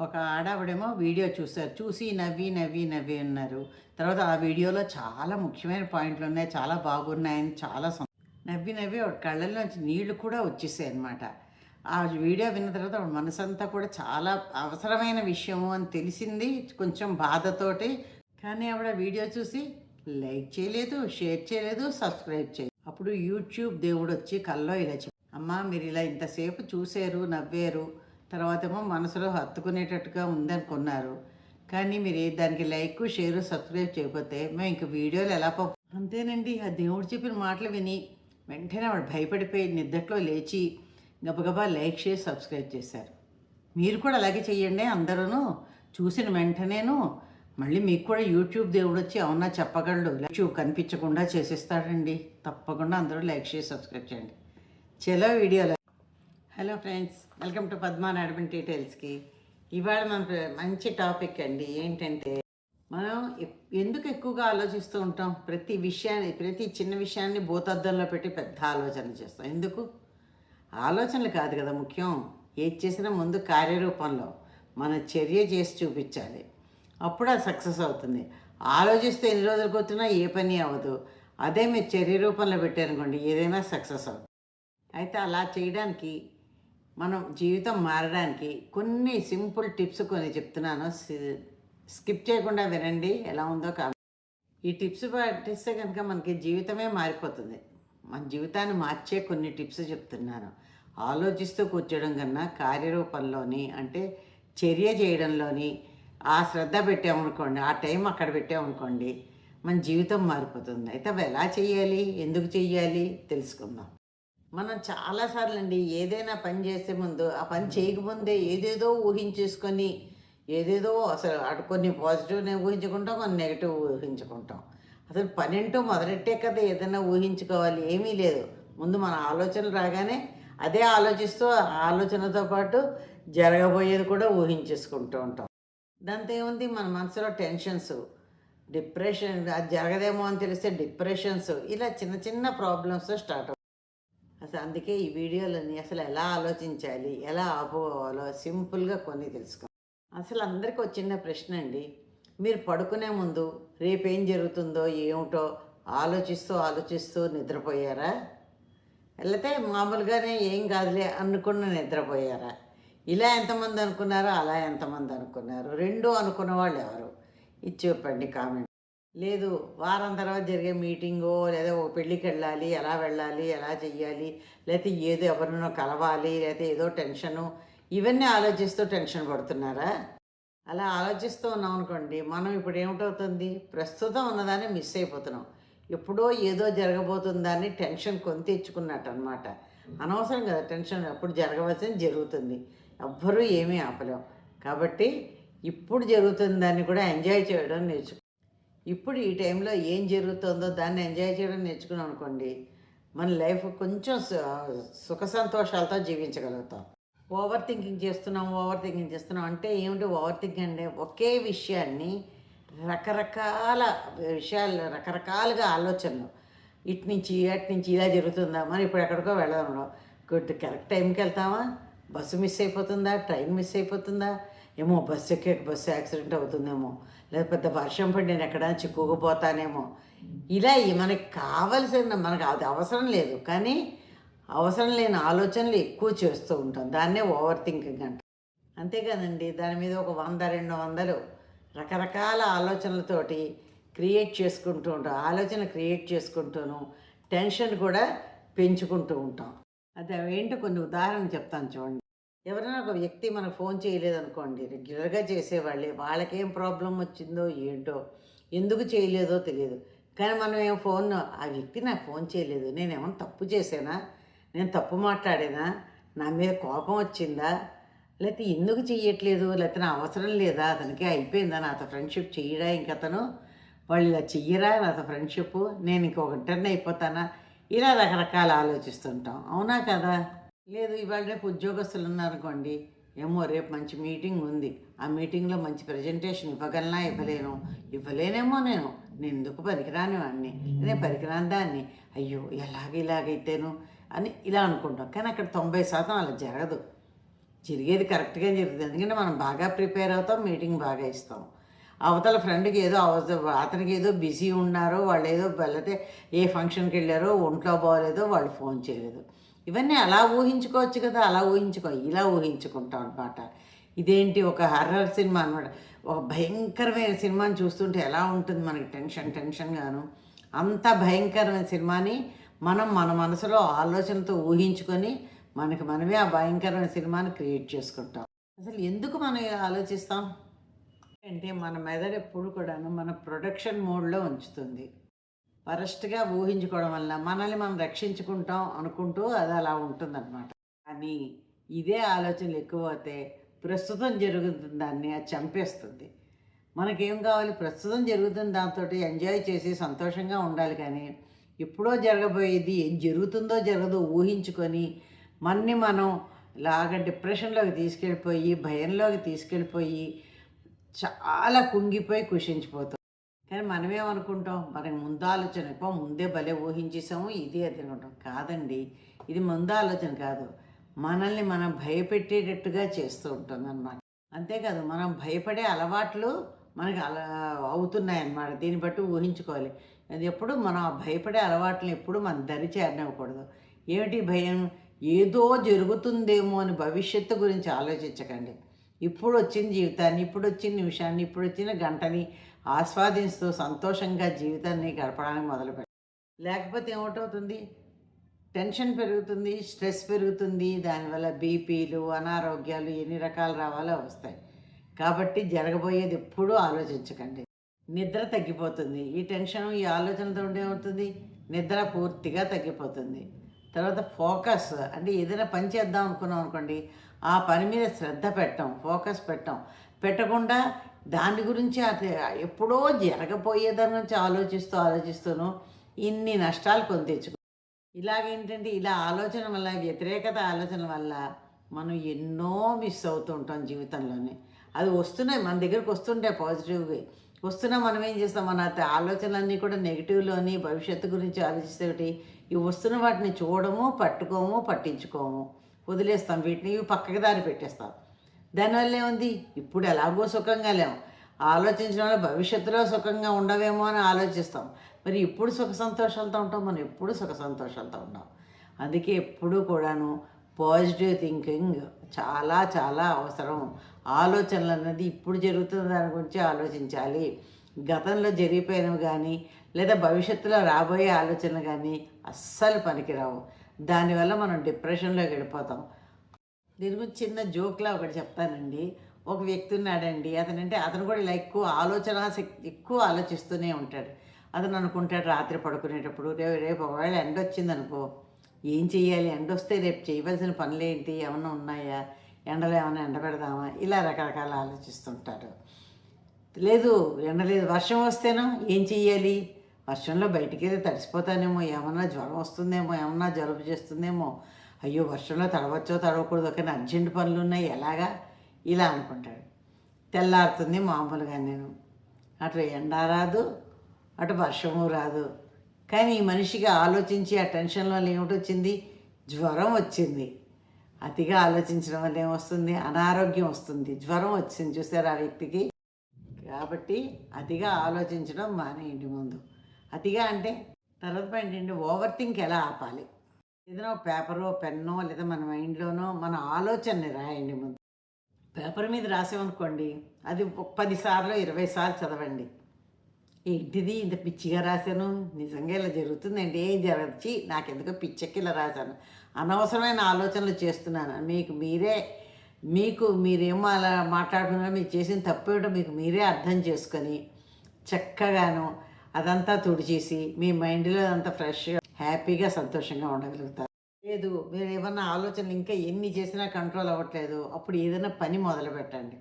ఒక ఆడావిడేమో వీడియో చూశారు. చూసి నవ్వి నవ్వి నవ్వి ఉన్నారు తర్వాత ఆ వీడియోలో చాలా ముఖ్యమైన పాయింట్లు ఉన్నాయి చాలా బాగున్నాయని చాలా సం- నవ్వి నవ్వి ఆవిడ కళ్ళల్లోంచి నీళ్ళు కూడా వచ్చేసాయి అనమాట ఆ వీడియో విన్న తర్వాత ఆవిడ మనసంతా కూడా చాలా అవసరమైన విషయము అని తెలిసింది కొంచెం బాధతోటి. కానీ ఆవిడ వీడియో చూసి లైక్ చేయలేదు షేర్ చేయలేదు సబ్స్క్రైబ్ చేయలేదు. అప్పుడు యూట్యూబ్ దేవుడు వచ్చి కల్లో ఇలా చెప్పి అమ్మా మీరు ఇలా ఇంతసేపు చూశారు నవ్వారు తర్వాత ఏమో మనసులో హత్తుకునేటట్టుగా ఉందనుకున్నారు. కానీ మీరు దానికి లైక్ షేర్ సబ్స్క్రైబ్ చేయకపోతే మేము ఇంక వీడియోలు ఎలా పంపు? అంతేనండి ఆ దేవుడు చెప్పిన మాటలు విని వెంటనే వాడు భయపడిపోయి నిద్దట్లో లేచి గబగబా లైక్ షేర్ సబ్స్క్రైబ్ చేశారు. మీరు కూడా అలాగే చెయ్యండి అందరూ చూసిన వెంటనేను మళ్ళీ మీకు కూడా యూట్యూబ్ దేవుడు వచ్చి అవునా చెప్పగలడు యూట్యూబ్ కనిపించకుండా చేసేస్తాడండి. తప్పకుండా అందరూ లైక్ షేర్ సబ్స్క్రైబ్ చేయండి. చలో వీడియోలో hello friends welcome to Padma admin డీటెయిల్స్కి ఇవాళ మన మంచి టాపిక్ అండి. ఏంటంటే మనం ఎందుకు ఎక్కువగా ఆలోచిస్తూ ఉంటాం? ప్రతి విషయాన్ని ప్రతి చిన్న విషయాన్ని భూతద్దంలో పెట్టి పెద్ద ఆలోచన చేస్తాం. ఎందుకు? ఆలోచనలు కాదు కదా ముఖ్యం. ఏది చేసినా ముందు కార్యరూపంలో మన చర్య చేసి చూపించాలి. అప్పుడు అది సక్సెస్ అవుతుంది. ఆలోచిస్తే ఎన్ని రోజులు కొట్టినా ఏ పని అవ్వదు. అదే మీరు చర్య రూపంలో పెట్టారనుకోండి ఏదైనా సక్సెస్ అవుతుంది. అయితే అలా చేయడానికి మనం జీవితం మారడానికి కొన్ని సింపుల్ టిప్స్ కొన్ని చెప్తున్నాను. సి- స్కిప్ చేయకుండా వినండి ఎలా ఉందో కా. ఈ టిప్స్ పాటిస్తే కనుక మనకి జీవితమే మారిపోతుంది. మన జీవితాన్ని మార్చే కొన్ని టిప్స్ చెప్తున్నాను. ఆలోచిస్తూ కూర్చోడం కన్నా కార్యరూపంలోని అంటే చర్య చేయడంలోని ఆ శ్రద్ధ పెట్టామనుకోండి ఆ టైం అక్కడ పెట్టామనుకోండి మన జీవితం మారిపోతుంది. అయితే అవి ఎలా చేయాలి? ఎందుకు చెయ్యాలి తెలుసుకుందాం. మనం చాలాసార్లు అండి ఏదైనా పని చేసే ముందు ఆ పని చేయకముందే ఏదేదో ఊహించేసుకొని ఏదేదో అసలు అటు కొన్ని పాజిటివ్నే ఊహించుకుంటాం కొన్ని నెగిటివ్ ఊహించుకుంటాం. అసలు పని ఏంటో మొదలెట్టే కదా ఏదైనా ఊహించుకోవాలి ఏమీ లేదు. ముందు మన ఆలోచనలు రాగానే అదే ఆలోచిస్తూ ఆ ఆలోచనతో పాటు జరగబోయేది కూడా ఊహించేసుకుంటూ ఉంటాం. దాంతో ఏముంది? మన మనసులో టెన్షన్స్ డిప్రెషన్ అది జరగదేమో అని తెలిస్తే డిప్రెషన్స్ ఇలా చిన్న చిన్న ప్రాబ్లమ్స్ స్టార్ట్ అవుతాయి అసలు అందుకే ఈ వీడియోలని అసలు ఎలా ఆలోచించాలి ఎలా ఆపుకోవాలో సింపుల్గా కొన్ని తెలుసుకో అసలు అందరికీ వచ్చిన ప్రశ్న అండి. మీరు పడుకునే ముందు రేపు ఏం జరుగుతుందో ఏమిటో ఆలోచిస్తూ ఆలోచిస్తూ నిద్రపోయారా? లేకపోతే మామూలుగానే ఏం కాదులే అనుకున్న నిద్రపోయారా? ఇలా ఎంతమంది అనుకున్నారో అలా ఎంతమంది అనుకున్నారు? రెండు అనుకున్న వాళ్ళు ఎవరు? ఇది చెప్పండి కామెంట్. లేదు వారం తర్వాత జరిగే మీటింగో లేదా ఓ పెళ్ళికి వెళ్ళాలి ఎలా వెళ్ళాలి ఎలా చెయ్యాలి లేకపోతే ఏదో ఎవరినో కలవాలి లేకపోతే ఏదో టెన్షను ఇవన్నీ ఆలోచిస్తూ టెన్షన్ పడుతున్నారా? అలా ఆలోచిస్తూ ఉన్నాం అనుకోండి మనం ఇప్పుడు ఏమిటవుతుంది? ప్రస్తుతం ఉన్నదాన్ని మిస్ అయిపోతున్నాం. ఎప్పుడో ఏదో జరగబోతుందని టెన్షన్ కొని తెచ్చుకున్నట్టు అనమాట అనవసరం కదా టెన్షన్ ఎప్పుడు జరగవలసింది జరుగుతుంది. ఎవ్వరూ ఏమీ ఆపలేం. కాబట్టి ఇప్పుడు జరుగుతుంది దాన్ని కూడా ఎంజాయ్ చేయడం నేర్చుకో ఇప్పుడు ఈ టైంలో ఏం జరుగుతుందో దాన్ని ఎంజాయ్ చేయడం నేర్చుకున్నాం అనుకోండి మన లైఫ్ కొంచెం సు- సుఖ సంతోషాలతో జీవించగలుగుతాం. ఓవర్ థింకింగ్ చేస్తున్నాం ఓవర్ థింకింగ్ చేస్తున్నాం అంటే ఏమిటి ఓవర్ థింకింగ్ అంటే ఒకే విషయాన్ని రకరకాల విషయాలు రకరకాలుగా ఆలోచనలు. ఇటు నుంచి అటు నుంచి ఇలా జరుగుతుందా? మరి ఇప్పుడు ఎక్కడికో వెళ్దాం గుడ్ కరెక్ట్ టైంకి వెళ్తామా? బస్సు మిస్ అయిపోతుందా? ట్రైన్ మిస్ అయిపోతుందా? ఏమో బస్సు ఎక్కే బస్సు యాక్సిడెంట్ అవుతుందేమో. లేదా పెద్ద వర్షం పడి నేను ఎక్కడ చిక్కుకుపోతానేమో ఇలా మనకి కావలసిన మనకు అది అవసరం లేదు. కానీ అవసరం లేని ఆలోచనలు ఎక్కువ చేస్తూ ఉంటాం. దాన్నే ఓవర్ థింకింగ్ అంట అంతేకాదండి దాని మీద ఒక వంద రెండు వందలు రకరకాల ఆలోచనలతోటి క్రియేట్ చేసుకుంటూ ఉంటాం. ఆలోచన క్రియేట్ చేసుకుంటూను టెన్షన్ కూడా పెంచుకుంటూ ఉంటాం. అది అవేంటో కొన్ని ఉదాహరణ చెప్తాను చూడండి. ఎవరైనా ఒక వ్యక్తి మనకు ఫోన్ చేయలేదనుకోండి రెగ్యులర్గా చేసేవాళ్ళే వాళ్ళకేం ప్రాబ్లం వచ్చిందో ఏంటో ఎందుకు చేయలేదో తెలియదు. కానీ మనం ఏం ఫోన్ ఆ వ్యక్తి నాకు ఫోన్ చేయలేదు నేనేమన్నా తప్పు చేశానా నేను తప్పు మాట్లాడేనా నా మీద కోపం వచ్చిందా లేకపోతే ఎందుకు చెయ్యట్లేదు లేకపోతే నా అవసరం లేదా అతనికి అయిపోయిందా నాతో ఫ్రెండ్షిప్ చెయ్యడా ఇంకతను వాళ్ళు ఇలా చెయ్యరా నాతో ఫ్రెండ్షిప్ నేను ఇంకొక టర్న్ అయిపోతానా ఇలా రకరకాల ఆలోచిస్తుంటాం. అవునా కదా? లేదు ఇవాళ రేపు ఉద్యోగస్తులు ఉన్నారనుకోండి ఏమో రేపు మంచి మీటింగ్ ఉంది. ఆ మీటింగ్లో మంచి ప్రజెంటేషన్ ఇవ్వగలనా? ఇవ్వలేను. ఇవ్వలేనేమో నేను. నేను ఎందుకు పనికిరాని వాడిని నేను పనికిరాని దాన్ని. అయ్యో ఎలాగ ఇలాగైతేను? అని ఇలా అనుకుంటాం. కానీ అక్కడ తొంభై శాతం అలా జరగదు. జరిగేది కరెక్ట్గా జరుగుతుంది? ఎందుకంటే మనం బాగా ప్రిపేర్ అవుతాం మీటింగ్ బాగా ఇస్తాం. అవతల ఫ్రెండ్కి ఏదో అతనికి ఏదో బిజీ ఉన్నారో వాళ్ళు ఏదో లేకపోతే ఏ ఫంక్షన్కి వెళ్ళారో ఒంట్లో బాగోలేదో వాళ్ళు ఫోన్ చేయలేదు. ఇవన్నీ అలా ఊహించుకోవచ్చు కదా అలా ఊహించుకో ఇలా ఊహించుకుంటాం అనమాట ఇదేంటి ఒక హర్రర్ సినిమా అనమాట ఒక భయంకరమైన సినిమాని చూస్తుంటే ఎలా ఉంటుంది మనకి టెన్షన్ టెన్షన్గాను అంత భయంకరమైన సినిమాని మనం మన మనసులో ఆలోచనతో ఊహించుకొని మనకి మనమే ఆ భయంకరమైన సినిమాని క్రియేట్ చేసుకుంటాం. అసలు ఎందుకు మనం ఆలోచిస్తాం? అంటే మన మెదడు ఎప్పుడు కూడాను మన ప్రొడక్షన్ మోడ్లో ఉంచుతుంది. వరస్ట్గా ఊహించుకోవడం వల్ల మనల్ని మనం రక్షించుకుంటాం అనుకుంటూ అది అలా ఉంటుందన్నమాట. కానీ ఇదే ఆలోచనలు ఎక్కువ అయితే ప్రస్తుతం జరుగుతున్న దాన్ని అది చంపేస్తుంది. మనకేం కావాలి? ప్రస్తుతం జరుగుతున్న దాంతో ఎంజాయ్ చేసి సంతోషంగా ఉండాలి కానీ ఎప్పుడో జరగబోయేది ఏం జరుగుతుందో జరగదో ఊహించుకొని మన్ని మనం లాగా డిప్రెషన్లోకి తీసుకెళ్ళిపోయి భయంలోకి తీసుకెళ్ళిపోయి చాలా కుంగిపోయి కుషించిపోతాం. కానీ మనమేమనుకుంటాం మనకి ముందు ఆలోచన ఎక్కువ ముందే భలే ఊహించేసాము ఇది అది అనుకుంటాం కాదండి ఇది ముందు ఆలోచన కాదు. మనల్ని మనం భయపెట్టేటట్టుగా చేస్తూ ఉంటుంది అనమాట అంతేకాదు మనం భయపడే అలవాట్లు మనకి అలా అవుతున్నాయి అన్నమాట దీన్ని బట్టి ఊహించుకోవాలి. అది ఎప్పుడు మనం ఆ భయపడే అలవాట్లను ఎప్పుడు మనం దరి చేరనివ్వకూడదు. ఏమిటి భయం? ఏదో జరుగుతుందేమో అని భవిష్యత్తు గురించి ఆలోచించకండి. ఇప్పుడు వచ్చిన జీవితాన్ని ఇప్పుడు వచ్చిన నిమిషాన్ని ఇప్పుడు వచ్చిన గంటని ఆస్వాదిస్తూ సంతోషంగా జీవితాన్ని గడపడానికి మొదలుపెట్టాలి లేకపోతే ఏమిటవుతుంది టెన్షన్ పెరుగుతుంది స్ట్రెస్ పెరుగుతుంది దానివల్ల బీపీలు అనారోగ్యాలు ఎన్ని రకాలు రావాలో వస్తాయి. కాబట్టి జరగబోయేది ఎప్పుడూ ఆలోచించకండి. నిద్ర తగ్గిపోతుంది. ఈ టెన్షన్ ఈ ఆలోచనతో ఏమవుతుంది? నిద్ర పూర్తిగా తగ్గిపోతుంది. తర్వాత ఫోకస్ అంటే ఏదైనా పని చేద్దాం అనుకున్నాం అనుకోండి ఆ పని మీద శ్రద్ధ పెట్టం ఫోకస్ పెట్టం. పెట్టకుండా దాని గురించి అది ఎప్పుడో జరగపోయేదాని గురించి ఆలోచిస్తూ ఆలోచిస్తూను ఇన్ని నష్టాలు కొని తెచ్చుకో. ఇలాగేంటంటే ఇలా ఆలోచన వల్ల వ్యతిరేకత ఆలోచన వల్ల మనం ఎన్నో మిస్ అవుతూ ఉంటాం జీవితంలోనే. అది వస్తున్నాయి మన దగ్గరకు వస్తుంటాయి పాజిటివ్గా వస్తున్నా మనం ఏం చేస్తాం? మన ఆలోచనలన్నీ కూడా నెగిటివ్లోని భవిష్యత్తు గురించి ఆలోచిస్తే ఇవి వస్తున్న వాటిని చూడము పట్టుకోము పట్టించుకోము. వదిలేస్తాం వీటిని ఇవి పక్కకి దారి పెట్టేస్తాం. దానివల్ల ఏముంది? ఇప్పుడు ఎలాగో సుఖంగా లేము ఆలోచించడం వల్ల భవిష్యత్తులో సుఖంగా ఉండవేమో అని ఆలోచిస్తాం. మరి ఇప్పుడు సుఖ సంతోషాలతో ఉంటాం మనం ఎప్పుడు సుఖ సంతోషాలతో ఉంటాం అందుకే ఎప్పుడూ కూడాను పాజిటివ్ థింకింగ్ చాలా చాలా అవసరం. ఆలోచనలు అన్నది ఇప్పుడు జరుగుతున్న దాని గురించి ఆలోచించాలి. గతంలో జరిగిపోయినవి కానీ లేదా భవిష్యత్తులో రాబోయే ఆలోచనలు కానీ అస్సలు పనికిరావు. దానివల్ల మనం డిప్రెషన్లోకి వెళ్ళిపోతాం. దీని గురించి చిన్న జోక్లా ఒకటి చెప్తానండి. ఒక వ్యక్తి ఉన్నాడండి. అతనంటే అతను కూడా ఇలా ఎక్కువ ఆలోచన శక్తి ఎక్కువ ఆలోచిస్తూనే ఉంటాడు. అతను అనుకుంటాడు రాత్రి పడుకునేటప్పుడు రేపు రేపు ఒకవేళ ఎండ వచ్చింది అనుకో ఏం చెయ్యాలి? ఎండ వస్తే రేపు చేయవలసిన పనులు ఏంటి? ఏమన్నా ఉన్నాయా? ఎండలో ఏమైనా ఎండ పెడదామా? ఇలా రకరకాల ఆలోచిస్తుంటారు. లేదు ఎండ లేదు. వర్షం వస్తేనో ఏం చెయ్యాలి? వర్షంలో బయటికి తడిసిపోతానేమో ఏమన్నా జ్వరం వస్తుందేమో ఏమన్నా జలుబు చేస్తుందేమో అయ్యో వర్షంలో తడవచ్చో తడవకూడదు కానీ అర్జెంట్ పనులు ఉన్నాయి ఎలాగా? ఇలా అనుకుంటాడు. తెల్లారుతుంది మామూలుగా నేను. అటు ఎండ రాదు అటు వర్షము రాదు. కానీ ఈ మనిషికి ఆలోచించి ఆ టెన్షన్ వల్ల ఏమిటొచ్చింది? జ్వరం వచ్చింది. అతిగా ఆలోచించడం వల్ల ఏమొస్తుంది? అనారోగ్యం వస్తుంది. జ్వరం వచ్చింది చూసారు ఆ వ్యక్తికి? కాబట్టి అతిగా ఆలోచించడం మానేయండి ముందు. అతిగా అంటే తర్వాత ఏంటంటే ఓవర్ థింక్ ఎలా ఆపాలి? ఏదైనా పేపరో పెన్నో లేదా మన మైండ్లోనో మన ఆలోచనని రాయండి ముందు. పేపర్ మీద రాసామనుకోండి అది పదిసార్లు సార్లు ఇరవై సార్లు చదవండి. ఏంటిది? ఇంత పిచ్చిగా రాశాను. నిజంగా ఇలా జరుగుతుందండి? ఏం జరగచ్చి నాకెందుకో పిచ్చెక్కి ఇలా రాశాను. అనవసరమైన ఆలోచనలు చేస్తున్నాను. మీకు మీరే మీకు మీరేమో అలా మాట్లాడుకున్నారో మీరు చేసిన తప్పేటో మీకు మీరే అర్థం చేసుకొని చక్కగాను అదంతా తుడిచేసి మీ మైండ్లో అదంతా ఫ్రెష్గా హ్యాపీగా సంతోషంగా ఉండగలుగుతారు. లేదు మీరు ఏమన్నా ఆలోచనలు ఇంకా ఎన్ని చేసినా కంట్రోల్ అవ్వట్లేదు అప్పుడు ఏదైనా పని మొదలు పెట్టండి.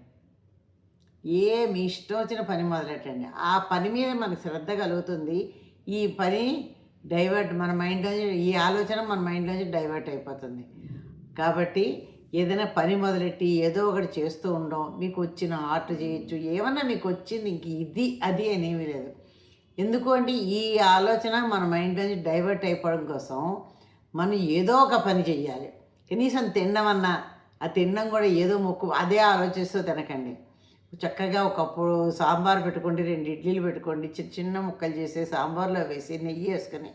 ఏ మీ ఇష్టం వచ్చిన పని మొదలెట్టండి ఆ పని మీద మనకు శ్రద్ధ కలుగుతుంది. ఈ పని డైవర్ట్ మన మైండ్లో ఈ ఆలోచన మన మైండ్లోంచి డైవర్ట్ అయిపోతుంది. కాబట్టి ఏదైనా పని మొదలెట్టి ఏదో ఒకటి చేస్తూ ఉండడం మీకు వచ్చిన ఆర్ట్ చేయొచ్చు. ఏమన్నా మీకు వచ్చింది ఇంక ఇది అది అనేమి లేదు. ఎందుకు అంటే ఈ ఆలోచన మన మైండ్లోంచి డైవర్ట్ అయిపోవడం కోసం మనం ఏదో ఒక పని చెయ్యాలి. కనీసం తినమన్నా ఆ తినడం కూడా ఏదో మొక్కు అదే ఆలోచిస్తూ తినకండి. చక్కగా ఒకప్పుడు సాంబార్ పెట్టుకోండి రెండు ఇడ్లీలు పెట్టుకోండి చిన్న చిన్న ముక్కలు చేసి సాంబార్లో వేసి నెయ్యి వేసుకొని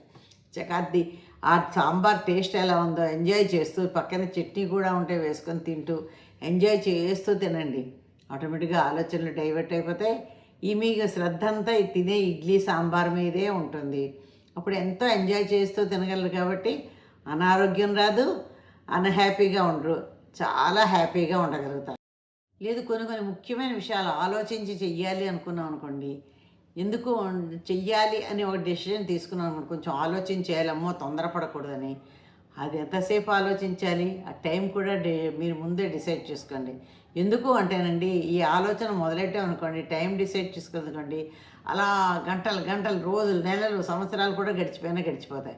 చకాద్ది ఆ సాంబార్ టేస్ట్ ఎలా ఉందో ఎంజాయ్ చేస్తూ పక్కన చట్నీ కూడా ఉంటే వేసుకొని తింటూ ఎంజాయ్ చేస్తూ తినండి. ఆటోమేటిక్గా ఆలోచనలు డైవర్ట్ అయిపోతాయి. ఈ మీకు శ్రద్ధ అంతా తినే ఇడ్లీ సాంబార్ మీదే ఉంటుంది. అప్పుడు ఎంతో ఎంజాయ్ చేస్తూ తినగలరు కాబట్టి అనారోగ్యం రాదు అన్హ్యాపీగా ఉండరు. చాలా హ్యాపీగా ఉండగలుగుతారు. లేదు కొన్ని కొన్ని ముఖ్యమైన విషయాలు ఆలోచించి చెయ్యాలి అనుకున్నాం అనుకోండి. ఎందుకు చెయ్యాలి అని ఒక డెసిషన్ తీసుకున్నాం అనుకోండి కొంచెం ఆలోచించేయాలమ్మో తొందరపడకూడదని. అది ఎంతసేపు ఆలోచించాలి? ఆ టైం కూడా డే మీరు ముందే డిసైడ్ చేసుకోండి. ఎందుకు అంటేనండి ఈ ఆలోచన మొదలెట్టాం అనుకోండి టైం డిసైడ్ చేసుకోండి అలా గంటలు గంటలు రోజులు నెలలు సంవత్సరాలు కూడా గడిచిపోయినా గడిచిపోతాయి.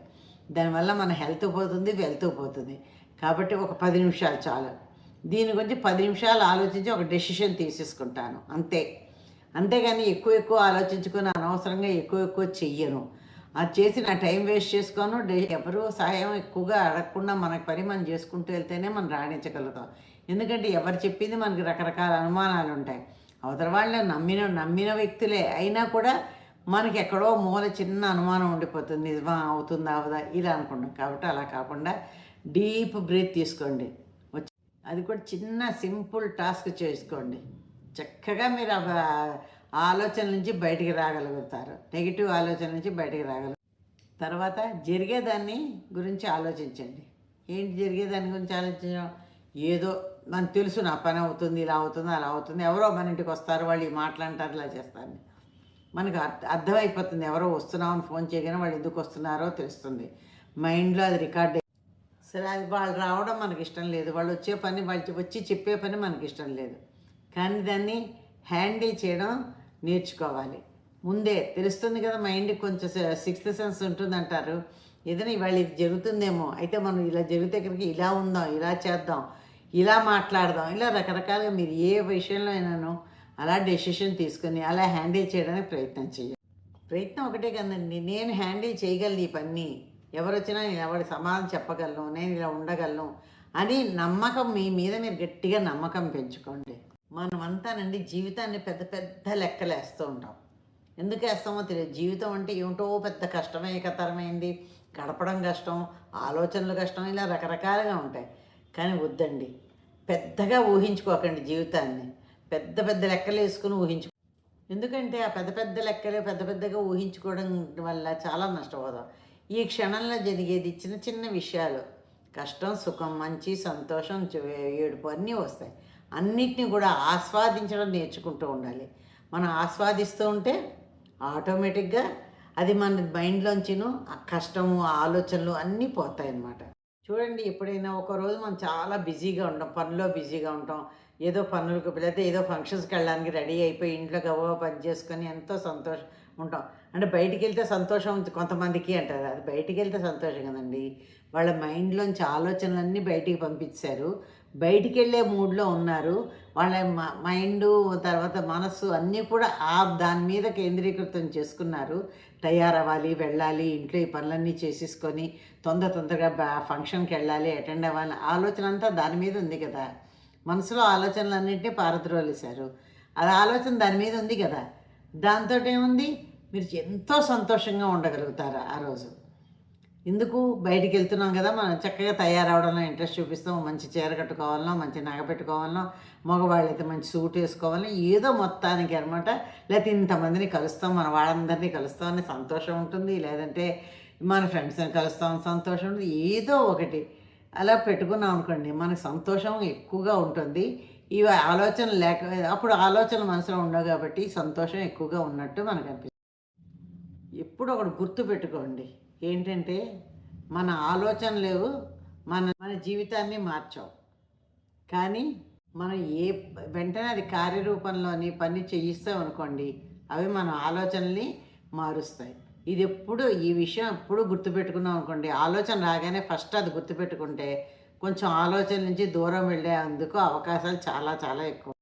దానివల్ల మన హెల్త్ పోతుంది వెల్త్ పోతుంది. కాబట్టి ఒక పది నిమిషాలు చాలు. దీని గురించి పది నిమిషాలు ఆలోచించి ఒక డెసిషన్ తీసేసుకుంటాను. అంతే. అంతేగాని ఎక్కువ ఎక్కువ ఆలోచించుకుని అనవసరంగా ఎక్కువ ఎక్కువ చెయ్యను. అది చేసి నా టైం వేస్ట్ చేసుకోను. డే ఎవరు సహాయం ఎక్కువగా అడగకుండా మనకు పని మనం చేసుకుంటూ వెళ్తేనే మనం రాణించగలుగుతాం. ఎందుకంటే ఎవరు చెప్పింది మనకి రకరకాల అనుమానాలు ఉంటాయి. అవతల వాళ్ళు నమ్మిన నమ్మిన వ్యక్తులే అయినా కూడా మనకి ఎక్కడో మూల చిన్న అనుమానం ఉండిపోతుంది. నిజమా? అవుతుందా? అవదా? ఇలా అనుకుంటాం. కాబట్టి అలా కాకుండా డీప్ బ్రీత్ తీసుకోండి. వచ్చి అది కూడా చిన్న సింపుల్ టాస్క్ చేసుకోండి. చక్కగా మీరు ఆలోచన నుంచి బయటికి రాగలుగుతారు. నెగిటివ్ ఆలోచన నుంచి బయటికి రాగలుగుతారు. తర్వాత జరిగేదాన్ని గురించి ఆలోచించండి. ఏంటి జరిగేదాని గురించి ఆలోచించడం? ఏదో మనకు తెలుసు నా పని అవుతుంది ఇలా అవుతుంది అలా అవుతుంది. ఎవరో మన ఇంటికి వస్తారు వాళ్ళు ఈ మాట్లాంటారు ఇలా చేస్తారు. మనకు అర్థ అర్థమైపోతుంది. ఎవరో వస్తున్నామని ఫోన్ చేయగానే వాళ్ళు ఎందుకు వస్తున్నారో తెలుస్తుంది. మైండ్లో అది రికార్డ్ సరే అది వాళ్ళు రావడం మనకి ఇష్టం లేదు. వాళ్ళు వచ్చే పని వాళ్ళు వచ్చి చెప్పే పని మనకి ఇష్టం లేదు. కానీ దాన్ని హ్యాండిల్ చేయడం నేర్చుకోవాలి. ముందే తెలుస్తుంది కదా మైండ్ కొంచెం సిక్స్త్ సెన్స్ ఉంటుందంటారు. ఏదైనా ఇవాళ ఇది జరుగుతుందేమో అయితే మనం ఇలా జరిగితే ఇక్కడికి ఇలా ఉందాం ఇలా చేద్దాం ఇలా మాట్లాడదాం ఇలా రకరకాలుగా మీరు ఏ విషయంలో అయినాను అలా డెసిషన్ తీసుకొని అలా హ్యాండిల్ చేయడానికి ప్రయత్నం చేయాలి. ప్రయత్నం ఒకటే కదండి నేను హ్యాండిల్ చేయగలను ఈ పని ఎవరొచ్చినా నేను ఎవరి సమాధానం చెప్పగలను నేను ఇలా ఉండగలను అని నమ్మకం మీ మీద మీరు గట్టిగా నమ్మకం పెంచుకోండి. మనమంతానండి జీవితాన్ని పెద్ద పెద్ద లెక్కలు వేస్తూ ఉంటాం. ఎందుకు వేస్తామో తెలియదు. జీవితం అంటే ఏమిటో పెద్ద కష్టమే కష్టమేకతరమైంది గడపడం కష్టం ఆలోచనలు కష్టం ఇలా రకరకాలుగా ఉంటాయి. కానీ వద్దండి. పెద్దగా ఊహించుకోకండి జీవితాన్ని. పెద్ద పెద్ద లెక్కలు వేసుకుని ఊహించు. ఎందుకంటే ఆ పెద్ద పెద్ద లెక్కలు పెద్ద పెద్దగా ఊహించుకోవడం వల్ల చాలా నష్టపోతాం. ఈ క్షణంలో జరిగేది చిన్న చిన్న విషయాలు. కష్టం సుఖం మంచి సంతోషం ఏడుపు అన్నీ వస్తాయి. అన్నిటినీ కూడా ఆస్వాదించడం నేర్చుకుంటూ ఉండాలి. మనం ఆస్వాదిస్తూ ఉంటే ఆటోమేటిక్గా అది మన మైండ్లోంచిను ఆ కష్టము ఆలోచనలు అన్నీ పోతాయన్నమాట. చూడండి ఎప్పుడైనా ఒక రోజు మనం చాలా బిజీగా ఉంటాం పనిలో బిజీగా ఉంటాం. ఏదో పనులకు లేకపోతే ఏదో ఫంక్షన్స్కి వెళ్ళడానికి రెడీ అయిపోయి ఇంట్లో గవ్వ పని చేసుకొని ఎంతో సంతోషం ఉంటాం. అంటే బయటికి వెళ్తే సంతోషం కొంతమందికి అంటారు. అది బయటికి వెళ్తే సంతోషం కదండి. వాళ్ళ మైండ్లోంచి ఆలోచనలన్నీ బయటికి పంపించారు బయటికి వెళ్ళే మూడ్లో ఉన్నారు. వాళ్ళ మైండ్ తర్వాత మనస్సు అన్నీ కూడా ఆ దాని మీద కేంద్రీకృతం చేసుకున్నారు. తయారవ్వాలి వెళ్ళాలి ఇంట్లో ఈ పనులన్నీ చేసేసుకొని తొందర తొందరగా బా ఫంక్షన్కి వెళ్ళాలి అటెండ్ అవ్వాలి ఆలోచన అంతా దాని మీద ఉంది కదా. మనసులో ఆలోచనలన్నింటినీ పారద్రోలేశారు. అది ఆలోచన దాని మీద ఉంది కదా. దాంతో ఏముంది మీరు ఎంతో సంతోషంగా ఉండగలుగుతారు ఆ రోజు. ఎందుకు బయటికి వెళ్తున్నాం కదా? మనం చక్కగా తయారవడంలో ఇంట్రెస్ట్ చూపిస్తాం. మంచి చీర కట్టుకోవాలనో మంచి నగ పెట్టుకోవాలనో మగవాళ్ళు అయితే మంచి సూట్ వేసుకోవాలనో ఏదో మొత్తానికి అనమాట లేకపోతే ఇంతమందిని కలుస్తాం మన వాళ్ళందరినీ కలుస్తాం అనే సంతోషం ఉంటుంది. లేదంటే మన ఫ్రెండ్స్ని కలుస్తాం సంతోషం ఉంటుంది. ఏదో ఒకటి. అలా పెట్టుకున్నాం అనుకోండి మనకు సంతోషం ఎక్కువగా ఉంటుంది. ఇవి ఆలోచన లేక అప్పుడు ఆలోచన మనసులో ఉండవు కాబట్టి సంతోషం ఎక్కువగా ఉన్నట్టు మనకు అనిపిస్తుంది. ఎప్పుడు ఒకటి గుర్తు పెట్టుకోండి. ఏంటంటే మన ఆలోచనలు మన మన జీవితాన్ని మార్చావు. కానీ మనం ఏ వెంటనే అది కార్యరూపంలోని పని చేయిస్తాం అనుకోండి అవి మన ఆలోచనల్ని మారుస్తాయి. ఇది ఎప్పుడు ఈ విషయం ఎప్పుడు గుర్తుపెట్టుకున్నాం అనుకోండి ఆలోచన రాగానే ఫస్ట్ అది గుర్తుపెట్టుకుంటే కొంచెం ఆలోచన నుంచి దూరం వెళ్ళే అందుకు అవకాశాలు చాలా చాలా ఎక్కువ.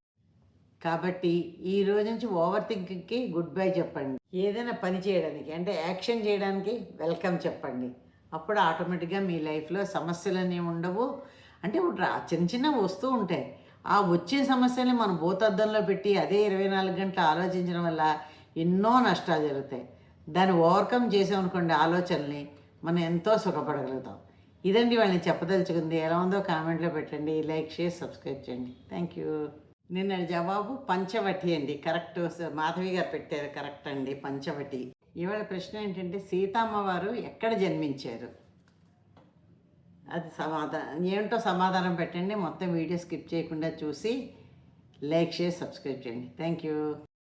కాబట్టి ఈ రోజు నుంచి ఓవర్ థింకింగ్కి గుడ్ బై చెప్పండి. ఏదైనా పని చేయడానికి అంటే యాక్షన్ చేయడానికి వెల్కమ్ చెప్పండి. అప్పుడు ఆటోమేటిక్గా మీ లైఫ్లో సమస్యలు అనేవి ఉండవు. అంటే ఇప్పుడు చిన్న చిన్న వస్తూ ఉంటాయి. ఆ వచ్చే సమస్యల్ని మనం భూతద్దంలో పెట్టి అదే ఇరవై నాలుగు గంటలు ఆలోచించడం వల్ల ఎన్నో నష్టాలు జరుగుతాయి. దాన్ని ఓవర్కమ్ చేసామనుకోండి ఆలోచనల్ని మనం ఎంతో సుఖపడగలుగుతాం. ఇదండి వాళ్ళని చెప్పదలుచుకుంది. ఎలా ఉందో కామెంట్లో పెట్టండి. లైక్ షేర్ సబ్స్క్రైబ్ చేయండి. Thank you. నిన్న జవాబు పంచవటి అండి. కరెక్ట్ మాధవి గారు పెట్టారు కరెక్ట్ అండి పంచవటి. ఇవాళ ప్రశ్న ఏంటంటే సీతమ్మ వారు ఎక్కడ జన్మించారు? అది సమాధానం ఏంటో సమాధానం పెట్టండి. మొత్తం వీడియో స్కిప్ చేయకుండా చూసి లైక్ చేసి సబ్స్క్రైబ్ చేయండి. Thank you.